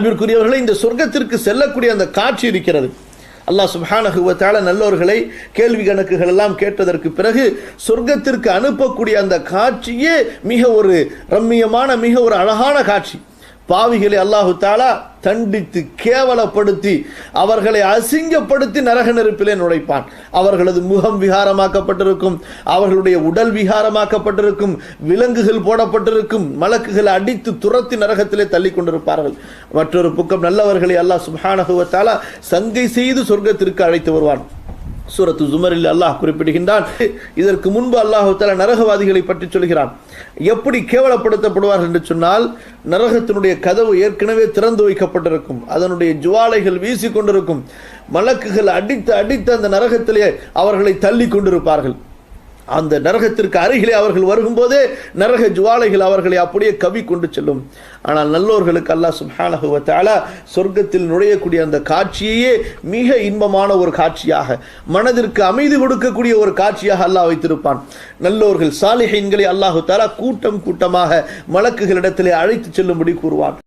அன்பிற்குரியவர்களை இந்த சொர்க்கத்திற்கு செல்லக்கூடிய அந்த காட்சி இருக்கிறது. அல்லாஹ் சுபானகுவத்தால நல்லவர்களை நல்லோர்களை கேள்வி கணக்குகள் எல்லாம் கேட்டதற்கு பிறகு சொர்க்கத்திற்கு அனுப்பக்கூடிய அந்த காட்சியே மிக ஒரு ரம்மியமான மிக ஒரு அழகான காட்சி. பாவிகளை அல்லாஹு தாலா தண்டித்து கேவலப்படுத்தி அவர்களை அசிங்கப்படுத்தி நரக நெருப்பிலே நுழைப்பான். அவர்களது முகம் விகாரமாக்கப்பட்டிருக்கும் அவர்களுடைய உடல் விகாரமாக்கப்பட்டிருக்கும் விலங்குகள் போடப்பட்டிருக்கும் மலக்குகள் அடித்து துரத்தி நரகத்திலே தள்ளி கொண்டிருப்பார்கள் மற்றொரு பக்கம் நல்லவர்களை அல்லாஹ் சுப்ஹானஹு சங்கை செய்து சொர்க்கத்திற்கு அழைத்து வருவான். சூரத்து ஜுமரில் அல்லாஹ் குறிப்பிடுகின்றான். இதற்கு முன்பு அல்லாஹு தல நரகவாதிகளை பற்றி சொல்கிறான். எப்படி கேவலப்படுத்தப்படுவார்கள் என்று சொன்னால் நரகத்தினுடைய கதவு ஏற்கனவே திறந்து வைக்கப்பட்டிருக்கும். அதனுடைய ஜுவாலைகள் வீசி கொண்டிருக்கும். மலக்குகள் அடித்து அடித்து அந்த நரகத்திலே அவர்களை தள்ளி கொண்டிருப்பார்கள். அந்த நரகத்திற்கு அருகிலே அவர்கள் வரும்போதே நரக ஜுவாலைகள் அவர்களை அப்படியே கவி கொண்டு செல்லும். ஆனால் நல்லோர்களுக்கு அல்லாஹ் சுப்ஹானஹு சொர்க்கத்தில் நுழையக்கூடிய அந்த காட்சியையே மிக இன்பமான ஒரு காட்சியாக மனதிற்கு அமைதி கொடுக்கக்கூடிய ஒரு காட்சியாக அல்லாஹ் வைத்திருப்பான். நல்லோர்கள் சாலிஹீன்களை அல்லாஹு தாலா கூட்டம் கூட்டமாக மலக்குகளிடத்திலே அழைத்து செல்லும்படி கூறுவான்.